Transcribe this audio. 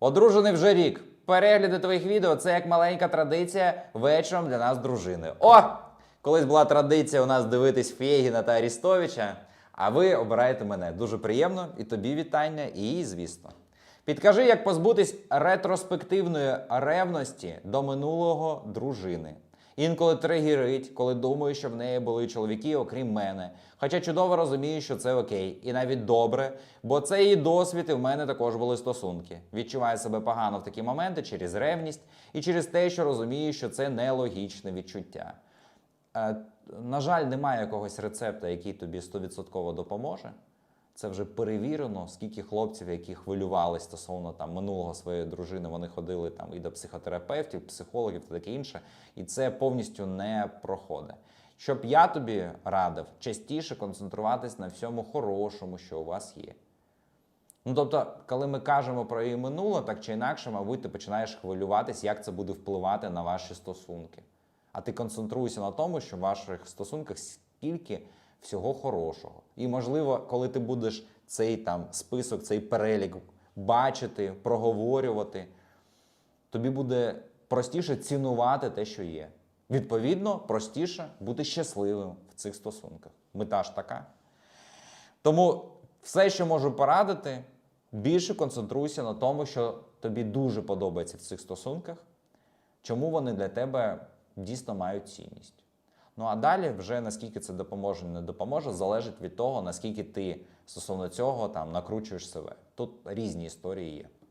Одружений вже рік. Перегляди твоїх відео це як маленька традиція вечором для нас дружини. О! Колись була традиція у нас дивитись Фєгіна та Арістовича, а ви обираєте мене. Дуже приємно і тобі вітання, і звісно. Підкажи, як позбутись ретроспективної ревності до минулого дружини. Інколи тригерить, коли думаю, що в неї були чоловіки, окрім мене. Хоча чудово розумію, що це окей, і навіть добре, бо це її досвід, і в мене також були стосунки. Відчуваю себе погано в такі моменти через ревність і через те, що розумію, що це нелогічне відчуття. Е, На жаль, немає якогось рецепту, який тобі 100% допоможе. Це вже перевірено, скільки хлопців, які хвилювали стосовно там минулого своєї дружини, вони ходили там і до психотерапевтів, психологів та таке інше, і це повністю не проходить. Щоб я тобі радив частіше концентруватись на всьому хорошому, що у вас є. Ну тобто, коли ми кажемо про її минуле, так чи інакше, мабуть, ти починаєш хвилюватись, як це буде впливати на ваші стосунки. А ти концентруйся на тому, що в ваших стосунках скільки всього хорошого. І можливо, коли ти будеш цей там список, цей перелік бачити, проговорювати, тобі буде простіше цінувати те, що є. Відповідно, простіше бути щасливим в цих стосунках. Мета ж така. Тому все, що можу порадити, більше концентруйся на тому, що тобі дуже подобається в цих стосунках, чому вони для тебе дійсно мають цінність. Ну а далі, вже наскільки це допоможе, не допоможе, залежить від того, наскільки ти стосовно цього там накручуєш себе. Тут різні історії є.